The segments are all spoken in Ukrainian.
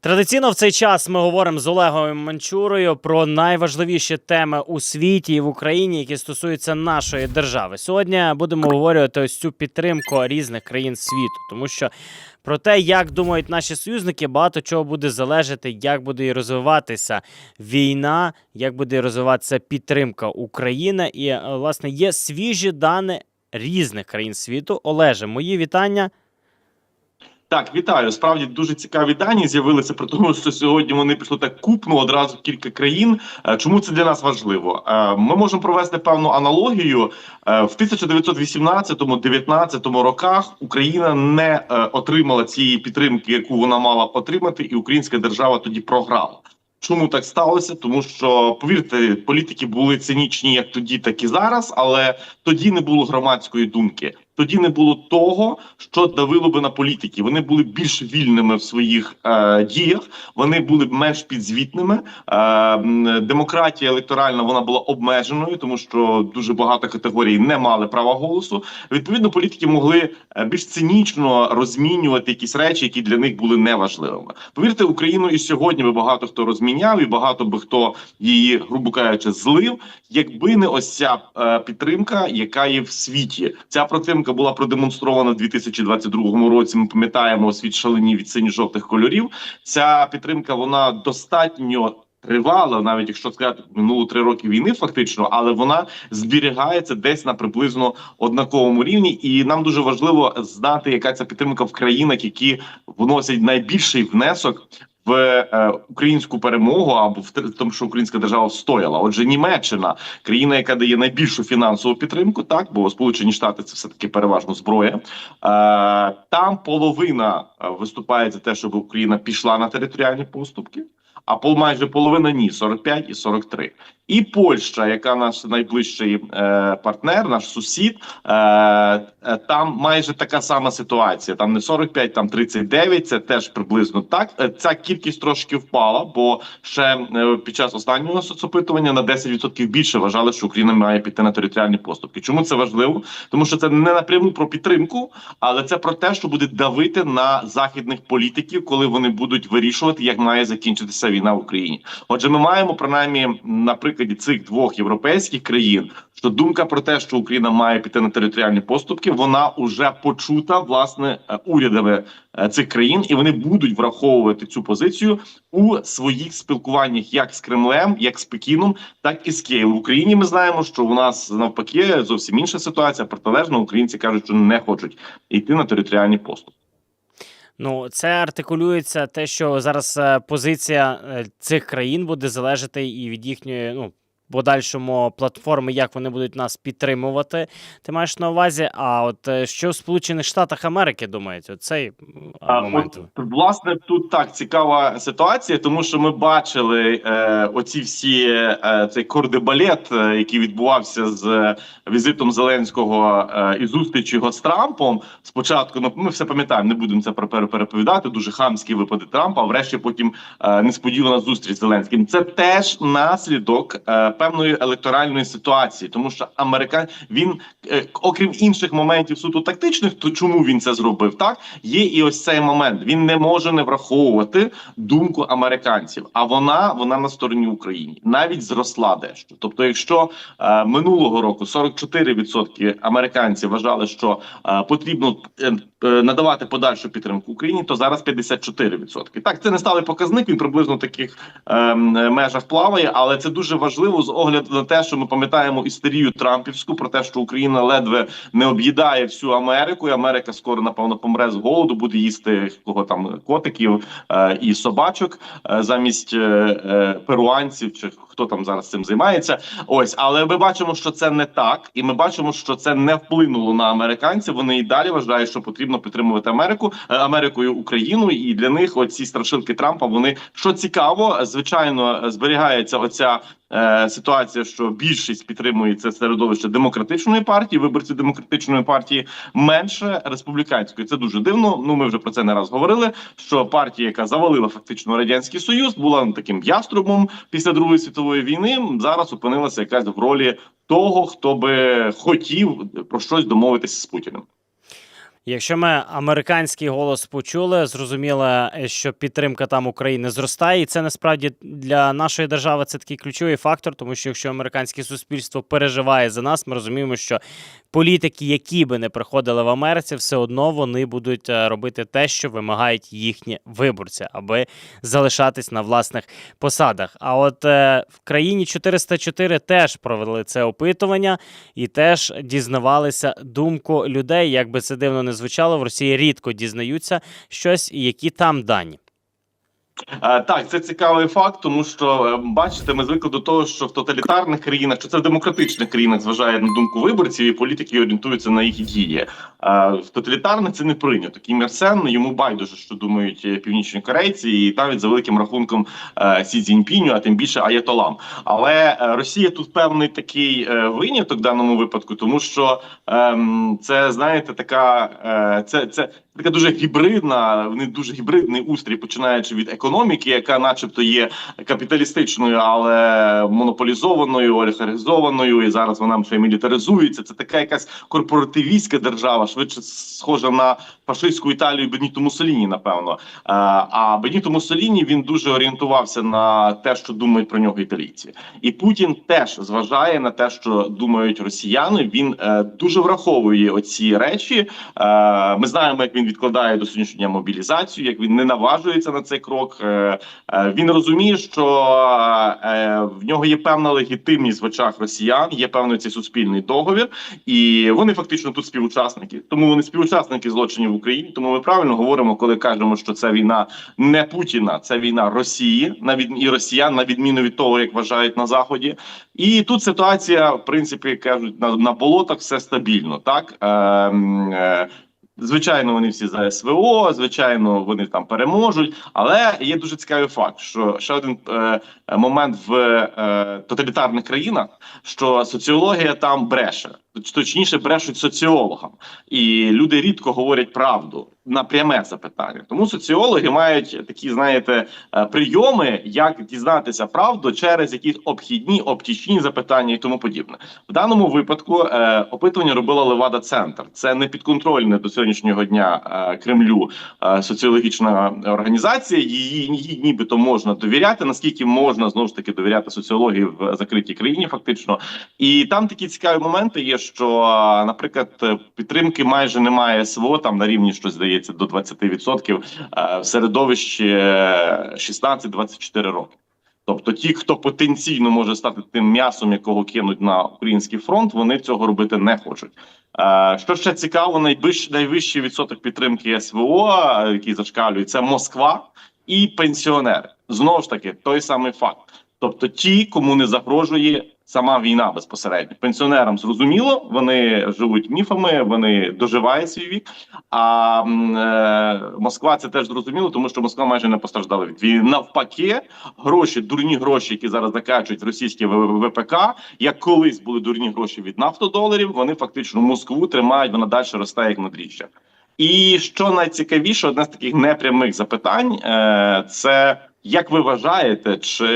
Традиційно в цей час ми говоримо з Олегом Манчурою про найважливіші теми у світі і в Україні, які стосуються нашої держави. Сьогодні будемо говорити ось цю підтримку різних країн світу, тому що про те, як думають наші союзники, багато чого буде залежати, як буде розвиватися війна, як буде розвиватися підтримка України. І власне є свіжі дані різних країн світу. Олеже, мої вітання. Так, вітаю. Справді дуже цікаві дані з'явилися про тому, що сьогодні вони пішли так купно одразу кілька країн. Е, Чому це для нас важливо? Е, Ми можемо провести певну аналогію. Е, В 1918-19 роках Україна не отримала цієї підтримки, яку вона мала отримати, і українська держава тоді програла. Чому так сталося? Тому що повірте, політики були цинічні як тоді, так і зараз, але тоді не було громадської думки. Тоді не було того, що давило би на політики. Вони були більш вільними в своїх е, діях, вони були б менш підзвітними. Е, демократія електоральна вона була обмеженою, тому що дуже багато категорій не мали права голосу. Відповідно, політики могли е, більш цинічно розмінювати якісь речі, які для них були неважливими. Повірте, Україну і сьогодні би багато хто розміняв, і багато би хто її, грубо кажучи, злив, якби не ось ця е, підтримка, яка є в світі. Ця підтримка була продемонстрована в 2022 році. Ми пам'ятаємо світ шалені від синьо-жовтих кольорів. Ця підтримка вона достатньо. Тривала, навіть якщо сказати минуло три роки війни, фактично, але вона зберігається десь на приблизно однаковому рівні, і нам дуже важливо знати, яка ця підтримка в країнах, які вносять найбільший внесок в е, українську перемогу або в тому, що українська держава встояла. Отже, Німеччина країна, яка дає найбільшу фінансову підтримку, так бо Сполучені Штати це все таки переважно зброя. Е, там половина е, виступає за те, щоб Україна пішла на територіальні поступки. А пол майже половина ні 45 і 43. І Польща, яка наш найближчий е, партнер, наш сусід, е, е, там майже така сама ситуація. Там не 45, там 39, Це теж приблизно так. Ця кількість трошки впала, бо ще під час останнього соцопитування на 10% більше вважали, що Україна має піти на територіальні поступки. Чому це важливо? Тому що це не напряму про підтримку, але це про те, що буде давити на західних політиків, коли вони будуть вирішувати, як має закінчитися війна в Україні. Отже, ми маємо принаймні на прикладі цих двох європейських країн, що думка про те, що Україна має піти на територіальні поступки, вона уже почута власне е, урядами е, цих країн, і вони будуть враховувати цю позицію у своїх спілкуваннях як з Кремлем, як з Пекіном, так і з Києвом. В Україні ми знаємо, що у нас навпаки зовсім інша ситуація. Протилежно українці кажуть, що не хочуть йти на територіальні поступки. Ну, це артикулюється те, що зараз е, позиція е, цих країн буде залежати і від їхньої, ну. Подальшому платформи, як вони будуть нас підтримувати, ти маєш на увазі. А от е, що в Сполучених Штатах Америки думають? Оцей А, момент. От, власне, тут так цікава ситуація, тому що ми бачили е, оці всі е, цей кордебалет, е, який відбувався з е, візитом Зеленського е, і зустрічі його з Трампом. Спочатку ну, ми все пам'ятаємо, не будемо це про пере- переповідати. Дуже хамські випади Трампа. А врешті потім е, несподівана зустріч з Зеленським. Це теж наслідок е, певної електоральної ситуації, тому що американ він е, окрім інших моментів суто тактичних, то чому він це зробив? Так є і ось цей момент. Він не може не враховувати думку американців, а вона вона на стороні України навіть зросла дещо. Тобто, якщо е, минулого року 44% американців вважали, що е, потрібно е, е, надавати подальшу підтримку Україні, то зараз 54%. Так, це не сталий показник. Він приблизно таких ем, межах плаває, але це дуже важливо з огляду на те, що ми пам'ятаємо істерію Трампівську про те, що Україна ледве не об'їдає всю Америку, і Америка скоро напевно помре з голоду, буде їсти кого там котиків е, і собачок е, замість е, е, перуанців чи хто там зараз цим займається. Ось, але ми бачимо, що це не так, і ми бачимо, що це не вплинуло на американців. Вони і далі вважають, що потрібно підтримувати Америку е, Америкою Україну, і для них оці страшилки Трампа. Вони що цікаво, звичайно, зберігається оця. е, Ситуація, що більшість підтримує це середовище демократичної партії, виборці демократичної партії менше республіканської. Це дуже дивно. Ну ми вже про це не раз говорили. Що партія, яка завалила фактично радянський союз, була таким яструбом після другої світової війни. Зараз опинилася якась в ролі того, хто би хотів про щось домовитися з Путіним. Якщо ми американський голос почули, зрозуміло, що підтримка там України зростає, і це насправді для нашої держави це такий ключовий фактор, тому що якщо американське суспільство переживає за нас, ми розуміємо, що політики, які би не приходили в Америці, все одно вони будуть е, робити те, що вимагають їхні виборці, аби залишатись на власних посадах. А от е, в країні 404 теж провели це опитування і теж дізнавалися думку людей. Як би це дивно не звучало, в Росії рідко дізнаються щось, які там дані. Е, Так, це цікавий факт, тому що е, бачите, ми звикли до того, що в тоталітарних країнах, що це в демократичних країнах зважає на думку виборців, і політики орієнтуються на їх дії. Е, В тоталітарних це не прийнято. Кім Ір Сен, йому байдуже, що думають північні корейці, і навіть за великим рахунком Сі Цзіньпіню, а тим більше Аятолам. Але Росія тут певний такий виняток в даному випадку, тому що ем, це знаєте, така це, це така дуже гібридна, вони дуже гібридний устрій, починаючи від економіки, яка, начебто, є капіталістичною, але монополізованою, олігархізованою, і зараз вона ще мілітаризується. Це така якась корпоративістська держава, швидше схожа на фашистську Італію Беніто Муссоліні, напевно. Е, А Беніто Муссоліні він дуже орієнтувався на те, що думають про нього італійці, і Путін теж зважає на те, що думають росіяни. Він е, дуже враховує оці речі. Е, Ми знаємо, як він відкладає до сьогоднішнього мобілізацію, як він не наважується на цей крок. Е, е, Він розуміє, що е, в нього є певна легітимність в очах росіян, є певний цей суспільний договір, і вони фактично тут співучасники. Тому вони співучасники злочинів в Україні. Тому ми правильно говоримо, коли кажемо, що це війна не Путіна, це війна Росії, на від і Росіян, на відміну від того, як вважають на заході. І тут ситуація, в принципі, кажуть, на, на болотах все стабільно. Так Ем, е, звичайно, вони всі за СВО, звичайно, вони там переможуть. Але є дуже цікавий факт, що ще один е, момент в е, тоталітарних країнах, що соціологія там бреше. Точніше, брешуть соціологам, і люди рідко говорять правду на пряме запитання. Тому соціологи мають такі, знаєте, е, прийоми, як дізнатися правду через якісь обхідні, обтічні запитання і тому подібне. В даному випадку е, опитування робила Левада Центр. Це не підконтрольне до сьогоднішнього дня е, Кремлю е, соціологічна організація. Її, її нібито можна довіряти. Наскільки можна знову ж таки довіряти соціології в закритій країні, фактично. І там такі цікаві моменти є, що, е, наприклад, е, підтримки майже немає СВО, там на рівні щось здається до 20% е, в середовищі е, 16-24 роки. Тобто, ті, хто потенційно може стати тим м'ясом, якого кинуть на український фронт, вони цього робити не хочуть. Е, що ще цікаво, найвищий, найвищий відсоток підтримки СВО, е, який зашкалює, це Москва і пенсіонери. Знову ж таки, той самий факт. Тобто, ті, кому не загрожує сама війна безпосередньо. Пенсіонерам зрозуміло, вони живуть міфами, вони доживають свій вік. А е, Москва це теж зрозуміло, тому що Москва майже не постраждала від війни. Навпаки, гроші, дурні гроші, які зараз накачують російські ВПК, як колись були дурні гроші від нафтодоларів, вони фактично Москву тримають, вона далі росте як на. І що найцікавіше, одне з таких непрямих запитань, е, це як ви вважаєте, чи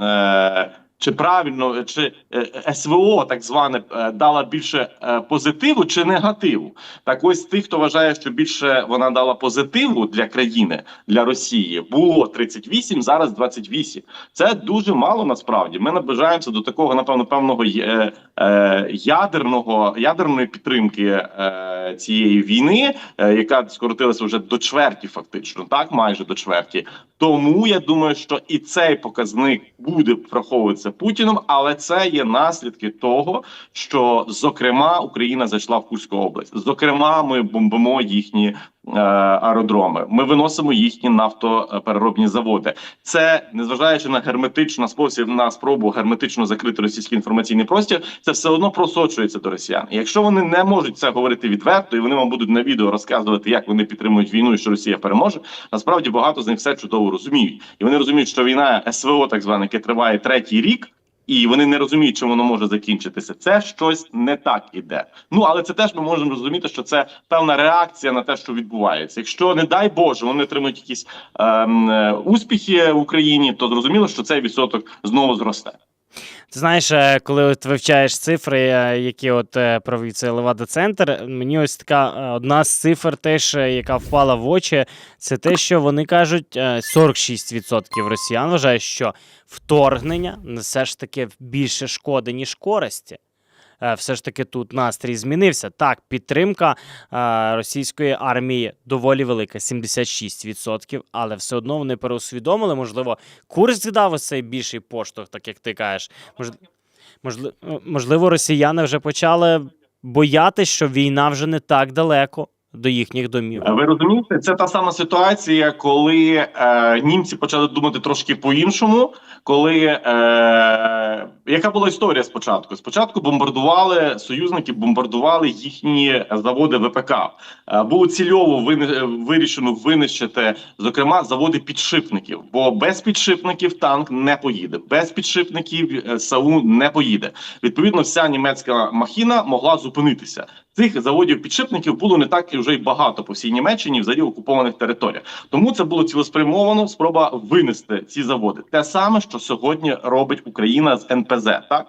е, чи правильно, чи е, СВО так зване е, дала більше е, позитиву чи негативу? Так ось тих, хто вважає, що більше вона дала позитиву для країни, для Росії, було 38, зараз 28. Це дуже мало насправді. Ми наближаємося до такого, напевно, певного е, е, ядерного ядерної підтримки е, цієї війни, е, яка скоротилася вже до чверті, фактично, так майже до чверті. Тому я думаю, що і цей показник буде враховуватися Путіним, але це є наслідки того, що зокрема Україна зайшла в Курську область. Зокрема, ми бомбимо їхні аеродроми. Ми виносимо їхні нафтопереробні заводи. Це незважаючи на герметичну спосіб на спробу герметично закрити російський інформаційний простір. Це все одно просочується до росіян. І якщо вони не можуть це говорити відверто, і вони вам будуть на відео розказувати, як вони підтримують війну і що Росія переможе. Насправді багато з них все чудово розуміють, і вони розуміють, що війна СВО, так звана, яка триває третій рік. І вони не розуміють, чим воно може закінчитися. Це щось не так іде. Ну але це теж ми можемо розуміти, що це певна реакція на те, що відбувається. Якщо не дай Боже, вони отримують якісь ем, е, успіхи в Україні, то зрозуміло, що цей відсоток знову зросте. Ти знаєш, е, коли от вивчаєш цифри, е, які от е, провів цей Левада центр, мені ось така одна з цифр, теж яка впала в очі, це те, що вони кажуть, е, 46% росіян вважають, що вторгнення несе ж таки більше шкоди, ніж користі. Е, Все ж таки тут настрій змінився. Так, підтримка е, російської армії доволі велика 76%, але все одно вони переусвідомили, можливо, курс дав цей більший поштовх, так як ти кажеш. Можливо, росіяни вже почали боятися, що війна вже не так далеко до їхніх домів. Ви розумієте, це та сама ситуація, коли е, німці почали думати трошки по-іншому. Коли е, яка була історія спочатку? Спочатку бомбардували союзники, бомбардували їхні заводи ВПК. Е, було цільово вини- вирішено винищити, зокрема, заводи підшипників. Бо без підшипників танк не поїде, без підшипників е, САУ не поїде. Відповідно, вся німецька махіна могла зупинитися. Цих заводів підшипників було не так і вже й багато по всій Німеччині, взагалі окупованих територіях. Тому це було цілеспрямовано спроба винести ці заводи. Те саме, що сьогодні робить Україна з НПЗ, так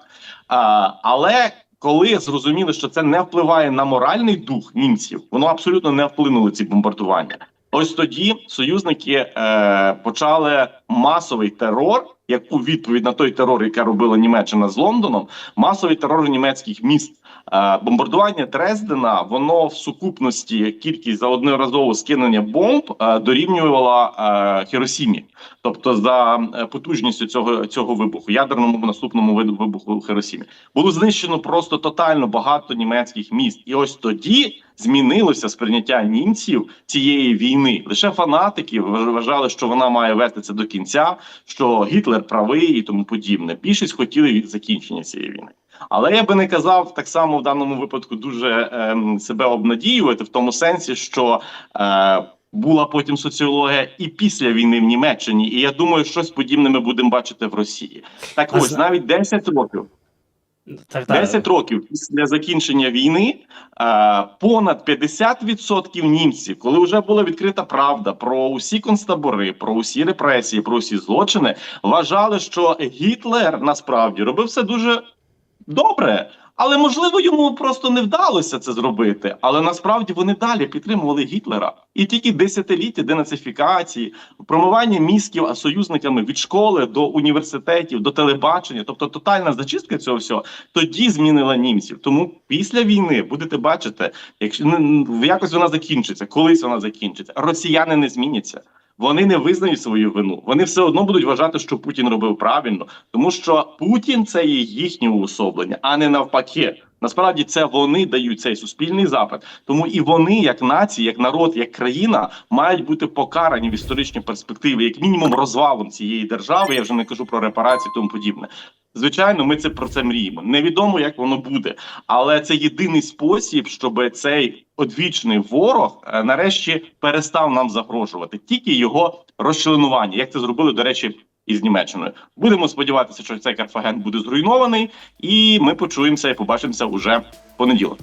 а, але. Коли зрозуміли, що це не впливає на моральний дух німців, воно абсолютно не вплинуло ці бомбардування. Ось тоді союзники е, почали масовий терор, як у відповідь на той терор, який робила Німеччина з Лондоном, масовий терор німецьких міст. Е, бомбардування Дрездена, воно в сукупності кількість за одноразове скинення бомб е, дорівнювала е, Хіросімі, тобто за потужністю цього цього вибуху, ядерному наступному вибуху у Хіросімі, було знищено просто тотально багато німецьких міст, і ось тоді змінилося сприйняття німців цієї війни. Лише фанатики вважали, що вона має вести це до кінця, що Гітлер правий і тому подібне. Більшість хотіли закінчення цієї війни. Але я би не казав так само в даному випадку дуже ем, себе обнадіювати в тому сенсі, що е, була потім соціологія і після війни в Німеччині, і я думаю, щось подібне ми будемо бачити в Росії. Так ось навіть 10 років. Так, так. 10 років після закінчення війни е, понад 50% німців, коли вже була відкрита правда про усі концтабори, про усі репресії, про усі злочини, вважали, що Гітлер насправді робив все дуже добре. Але можливо йому просто не вдалося це зробити. Але насправді вони далі підтримували Гітлера. І тільки десятиліття денацифікації, промивання мізків союзниками від школи до університетів, до телебачення, тобто тотальна зачистка цього всього, тоді змінила німців. Тому після війни будете бачити, якщо ну, якось вона закінчиться, колись вона закінчиться. Росіяни не зміняться. Вони не визнають свою вину. Вони все одно будуть вважати, що Путін робив правильно, тому що Путін це є їхнє уособлення, а не навпаки. Насправді це вони дають цей суспільний запит. Тому і вони, як нація, як народ, як країна, мають бути покарані в історичній перспективі, як мінімум розвалом цієї держави. Я вже не кажу про репарації, тому подібне. Звичайно, ми це про це мріємо. Невідомо, як воно буде, але це єдиний спосіб, щоб цей одвічний ворог е, нарешті перестав нам загрожувати. Тільки його розчленування, як це зробили, до речі, із Німеччиною. Будемо сподіватися, що цей Карфаген буде зруйнований, і ми почуємося і побачимося уже в понеділок.